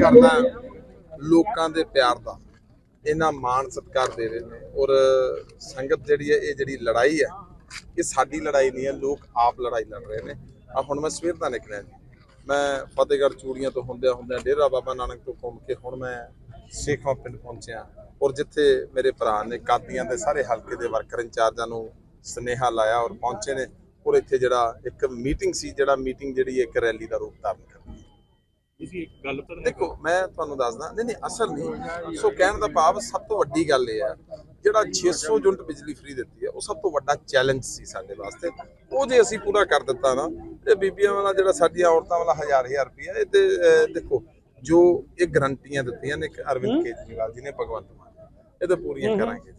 ਕਰਦਾ ਲੋਕਾਂ ਦੇ ਪਿਆਰ ਦਾ। ਇਹਨਾਂ ਮਾਣ ਸਤਿਕਾਰ ਦੇ ਰਹੇ ਨੇ। ਔਰ ਸੰਗਤ ਜਿਹੜੀ ਹੈ, ਇਹ ਜਿਹੜੀ ਲੜਾਈ ਹੈ, ਇਹ ਸਾਡੀ ਲੜਾਈ ਨਹੀਂ ਹੈ, ਲੋਕ ਆਪ ਲੜਾਈ ਲੜ ਰਹੇ ਨੇ। ਆ ਹੁਣ ਮੈਂ ਸਵੇਰ ਦਾ ਨਿਕਲਿਆ ਜੀ। ਮੈਂ ਫਤਿਹਗੜ੍ਹ ਚੂੜੀਆਂ ਤੋਂ ਹੁੰਦਿਆਂ ਹੁੰਦਿਆਂ ਡੇਰਾ ਬਾਬਾ ਨਾਨਕ ਤੋਂ ਘੁੰਮ ਕੇ ਹੁਣ ਮੈਂ ਸੇਖਵਾਂ ਪਿੰਡ ਪਹੁੰਚਿਆ। ਔਰ ਜਿੱਥੇ ਮੇਰੇ ਭਰਾ ਨੇ ਕਾਦੀਆਂ ਦੇ ਸਾਰੇ ਹਲਕੇ ਦੇ ਵਰਕਰ ਇੰਚਾਰਜਾਂ ਨੂੰ ਸਨੇਹਾ ਲਾਇਆ ਔਰ ਪਹੁੰਚੇ ਨੇ। ਔਰ ਇੱਥੇ ਜਿਹੜਾ ਇੱਕ ਮੀਟਿੰਗ ਸੀ, ਜਿਹੜਾ ਮੀਟਿੰਗ ਜਿਹੜੀ ਇੱਕ ਰੈਲੀ ਦਾ ਰੂਪ ਧਾਰਨ ਕਰਦੀ ਤੁਸੀਂ ਇੱਕ ਗੱਲ ਤਾਂ ਦੇਖੋ ਮੈਂ ਤੁਹਾਨੂੰ ਦੱਸਦਾ ਨਹੀਂ ਨਹੀਂ ਅਸਲ ਨਹੀਂ। ਸੋ ਕਹਿਣ ਦਾ ਭਾਵ ਸਭ ਤੋਂ ਵੱਡੀ ਗੱਲ ਇਹ ਹੈ ਜਿਹੜਾ 600 ਯੂਨਿਟ ਬਿਜਲੀ ਫ੍ਰੀ ਦਿੱਤੀ ਹੈ ਉਹ ਸਭ ਤੋਂ ਵੱਡਾ ਚੈਲੰਜ ਸੀ ਸਾਡੇ ਵਾਸਤੇ। ਉਹ ਜੇ ਅਸੀਂ ਪੂਰਾ ਕਰ ਦਿੱਤਾ ਨਾ ਇਹ ਬੀਬੀਆਂ ਵਾਲਾ ਜਿਹੜਾ ਸਾਡੀਆਂ ਔਰਤਾਂ ਵਾਲਾ ਹਜ਼ਾਰ ਹਜ਼ਾਰ ਰੁਪਇਆ ਇਹ ਤੇ ਦੇਖੋ ਜੋ ਇਹ ਗਰੰਟੀਆਂ ਦਿੱਤੀਆਂ ਨੇ ਇੱਕ ਅਰਵਿੰਦ ਕੇਜਰੀਵਾਲ ਜੀ ਨੇ ਭਗਵੰਤ ਮਾਨ ਇਹ ਤਾਂ ਪੂਰੀਆਂ ਕਰਾਂਗੇ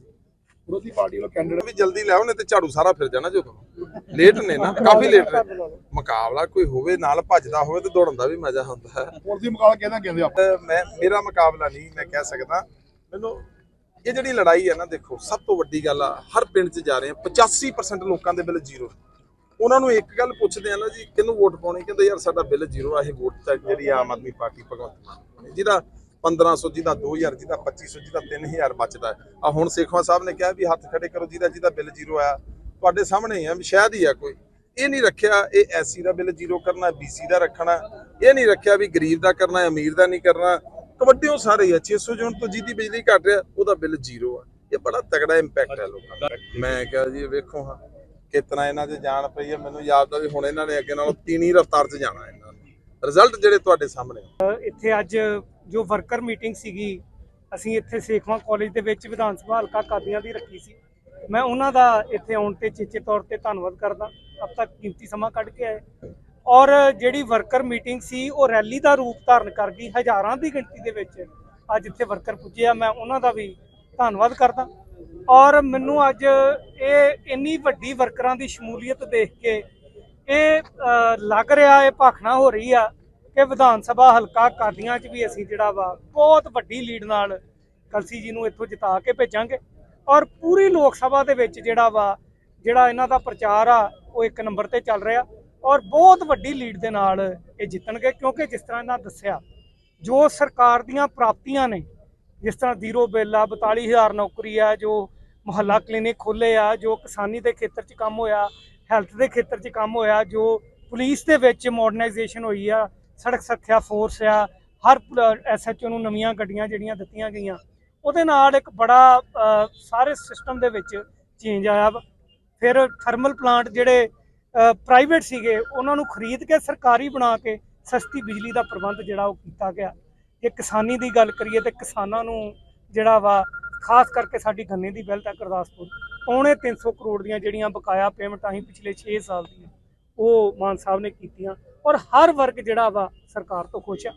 ਵਿਰੋਧੀ ਪਾਰਟੀ ਵੱਲੋਂ ਕੈਂਡੀਡੇਟ ਵੀ ਜਲਦੀ ਲਿਆਓ ਨਹੀਂ ਤੇ ਝਾੜੂ ਸਾਰਾ ਫਿਰ ਜਾਣਾ ਜਦੋਂ ਲੇਟ ਨੇ ਨਾ ਕਾਫੀ ਲੇਟ ਨੇ। ਮੁਕਾਬਲਾ ਕੋਈ ਹੋਵੇ ਨਾਲ ਭੱਜਦਾ ਹੋਵੇ ਤੇ ਦੌੜਨ ਦਾ ਵੀ ਮਜ਼ਾ ਹੁੰਦਾ ਹੈ। ਦੀ ਮੁਕਾਬਲਾ ਕਿਹਦਾ ਕਹਿੰਦੇ ਆਪਾਂ? ਮੈਂ ਮੇਰਾ ਮੁਕਾਬਲਾ ਨਹੀਂ ਮੈਂ ਕਹਿ ਸਕਦਾ ਮੈਨੂੰ ਇਹ ਜਿਹੜੀ ਲੜਾਈ ਹੈ ਨਾ ਦੇਖੋ ਸਭ ਤੋਂ ਵੱਡੀ ਗੱਲ ਆ ਹਰ ਪਿੰਡ 'ਚ ਜਾ ਰਹੇ ਆ 85% ਲੋਕਾਂ ਦੇ ਬਿੱਲ ਜ਼ੀਰੋ। ਉਹਨਾਂ ਨੂੰ ਇੱਕ ਗੱਲ ਪੁੱਛਦੇ ਆ ਨਾ ਜੀ ਕਿਹਨੂੰ ਵੋਟ ਪਾਉਣੀ? ਕਹਿੰਦੇ ਯਾਰ ਸਾਡਾ ਬਿੱਲ ਜ਼ੀਰੋ ਆ ਇਹ ਵੋਟ ਤਾਂ ਜਿਹੜੀ ਆਮ ਆਦਮੀ ਪਾਰਟੀ ਭਗਵੰਤ ਮਾਨ। ਜਿਹਦਾ 1500 ਜਿਹਦਾ 2000 ਜਿਹਦਾ 2500 ਜਿਹਦਾ 3000 ਬਚਦਾ ਆ ਹੁਣ ਸੇਖਵਾ ਸਾਹਿਬ ਨੇ ਕਿਹਾ ਵੀ ਹੱਥ ਖੜੇ ਕਰੋ, ਜਿਹਦਾ ਜਿਹਦਾ ਬਿੱਲ ਜ਼ੀਰੋ ਆਇਆ। ਤੁਹਾਡੇ ਸਾਹਮਣੇ ਹੀ ਆ ਸ਼ਾਇਦ ਹੀ ਆ ਕੋਈ। ਇਹ ਨਹੀਂ ਰੱਖਿਆ, ਇਹ ਐਸਸੀ ਦਾ ਬਿੱਲ ਜ਼ੀਰੋ ਕਰਨਾ ਬੀਸੀ ਦਾ ਰੱਖਣਾ। ਇਹ ਨਹੀਂ ਰੱਖਿਆ ਵੀ ਗਰੀਬ ਦਾ ਕਰਨਾ, ਅਮੀਰ ਦਾ ਨਹੀਂ ਕਰਨਾ। ਕਬੱਡੀਓ ਸਾਰੇ ਆ 600 ਯੂਨਿਟ ਤੋਂ ਜਿਹਦੀ ਬਿਜਲੀ ਘਟ ਰਿਹਾ, ਉਹਦਾ ਬਿੱਲ ਜ਼ੀਰੋ ਆ। ਇਹ ਬੜਾ ਤਗੜਾ ਇੰਪੈਕਟ ਹੈ ਲੋਕਾਂ ਦਾ। ਮੈਂ ਕਿਹਾ ਜੀ, ਵੇਖੋ ਹਾਂ, ਕਿਤਨਾ ਇਹਨਾਂ 'ਚ ਜਾਣ ਪਈ ਹੈ ਮੈਨੂੰ ਯਾਦ ਆ ਵੀ ਹੁਣ ਇਹਨਾਂ ਨੇ ਅੱਗੇ ਨਾਲੋਂ ਤੀਣੀ ਰਫ਼ਤਾਰ 'ਚ ਜਾਣਾ ਇਹਨਾਂ ਰਿਜ਼ਲਟ ਜਿਹੜੇ ਤੁਹਾਡੇ ਸਾਹਮਣੇ ਆ। ਇੱਥੇ ਅੱਜ ਜੋ ਵਰਕਰ ਮੀਟਿੰਗ ਸੀਗੀ, ਅਸੀਂ ਇੱਥੇ ਸੇਖਵਾਂ ਕਾਲਜ ਦੇ ਵਿੱਚ ਵਿਧਾਨ ਸਭਾ ਹਲਕਾ ਕਾਦੀਆਂ ਦੀ ਰੱਖੀ ਸੀ। ਮੈਂ ਉਹਨਾਂ ਦਾ ਇੱਥੇ ਆਉਣ ਤੇ ਚੇਚੇ ਤੌਰ ਤੇ ਧੰਨਵਾਦ ਕਰਦਾ। ਅਬ ਤੱਕ ਕੀਮਤੀ ਸਮਾਂ ਕੱਢ ਕੇ ਆਏ। ਔਰ ਜਿਹੜੀ ਵਰਕਰ ਮੀਟਿੰਗ ਸੀ, ਉਹ ਰੈਲੀ ਦਾ ਰੂਪ ਧਾਰਨ ਕਰ ਗਈ ਹਜ਼ਾਰਾਂ ਦੀ ਗਿਣਤੀ ਦੇ ਵਿੱਚ। ਅੱਜ ਇੱਥੇ ਵਰਕਰ ਪੁੱਜੇ ਆ ਮੈਂ ਉਹਨਾਂ ਦਾ ਵੀ ਧੰਨਵਾਦ ਕਰਦਾ। ਔਰ ਮੈਨੂੰ ਅੱਜ ਇਹ ਇੰਨੀ ਵੱਡੀ ਵਰਕਰਾਂ ਦੀ ਸ਼ਮੂਲੀਅਤ ਦੇਖ ਕੇ ਇਹ ਲੱਗ ਰਿਹਾ, ਇਹ ਭਾਖਣਾ ਹੋ ਰਹੀ ਆ ਕਿ ਵਿਧਾਨ ਸਭਾ ਹਲਕਾ ਕਾਦੀਆਂ 'ਚ ਵੀ ਅਸੀਂ ਜਿਹੜਾ ਵਾ ਬਹੁਤ ਵੱਡੀ ਲੀਡ ਨਾਲ ਕਲਸੀ ਜੀ ਨੂੰ ਇੱਥੋਂ ਜਿਤਾ ਕੇ ਭੇਜਾਂਗੇ। ਔਰ ਪੂਰੀ ਲੋਕ ਸਭਾ ਦੇ ਵਿੱਚ ਜਿਹੜਾ ਵਾ, ਜਿਹੜਾ ਇਹਨਾਂ ਦਾ ਪ੍ਰਚਾਰ ਆ, ਉਹ ਇੱਕ ਨੰਬਰ ਤੇ ਚੱਲ ਰਿਹਾ। ਔਰ ਬਹੁਤ ਵੱਡੀ ਲੀਡ ਦੇ ਨਾਲ ਇਹ ਜਿੱਤਣਗੇ, ਕਿਉਂਕਿ ਜਿਸ ਤਰ੍ਹਾਂ ਇਹਨਾਂ ਦੱਸਿਆ, ਜੋ ਸਰਕਾਰ ਦੀਆਂ ਪ੍ਰਾਪਤੀਆਂ ਨੇ, ਜਿਸ ਤਰ੍ਹਾਂ ਜ਼ੀਰੋ ਬਿੱਲ ਆ 42000 ਨੌਕਰੀ ਆ, ਜੋ ਮੁਹੱਲਾ ਕਲੀਨਿਕ ਖੋਲੇ ਆ, ਜੋ ਕਿਸਾਨੀ ਦੇ ਖੇਤਰ 'ਚ ਕੰਮ ਹੋਇਆ, ਹੈਲਥ ਦੇ ਖੇਤਰ 'ਚ ਕੰਮ ਹੋਇਆ, ਜੋ ਪੁਲਿਸ ਦੇ ਵਿੱਚ ਮਾਡਰਨਾਈਜੇਸ਼ਨ ਹੋਈ ਆ ਸੜਕ ਸੁਰੱਖਿਆ ਫੋਰਸ ਆ, ਹਰ ਐਸਐਚਓ ਨੂੰ ਨਵੀਆਂ ਗੱਡੀਆਂ ਜਿਹੜੀਆਂ ਦਿੱਤੀਆਂ ਗਈਆਂ, ਉਹਦੇ ਨਾਲ ਇੱਕ ਬੜਾ ਸਾਰੇ ਸਿਸਟਮ ਦੇ ਵਿੱਚ ਚੇਂਜ ਆਇਆ ਵਾ। ਫਿਰ ਥਰਮਲ ਪਲਾਂਟ ਜਿਹੜੇ ਪ੍ਰਾਈਵੇਟ ਸੀਗੇ, ਉਹਨਾਂ ਨੂੰ ਖਰੀਦ ਕੇ ਸਰਕਾਰੀ ਬਣਾ ਕੇ ਸਸਤੀ ਬਿਜਲੀ ਦਾ ਪ੍ਰਬੰਧ ਜਿਹੜਾ ਉਹ ਕੀਤਾ ਗਿਆ। ਜੇ ਕਿਸਾਨੀ ਦੀ ਗੱਲ ਕਰੀਏ ਤੇ ਕਿਸਾਨਾਂ ਨੂੰ ਜਿਹੜਾ ਵਾ, ਖਾਸ ਕਰਕੇ ਸਾਡੀ ਗੰਨੇ ਦੀ ਬਿੱਲ ਆ ਗੁਰਦਾਸਪੁਰ, ਪੌਣੇ 300 ਕਰੋੜ ਦੀਆਂ ਜਿਹੜੀਆਂ ਬਕਾਇਆ ਪੇਮੈਂਟਾਂ ਹੀ ਪਿਛਲੇ 6 ਸਾਲ ਦੀਆਂ ਉਹ ਮਾਨ ਸਾਹਿਬ ਨੇ ਕੀਤੀਆਂ ਔਰ ਹਰ ਵਰਗ ਜਿਹੜਾ ਵਾ ਸਰਕਾਰ ਤੋਂ ਖੁਸ਼ ਆ।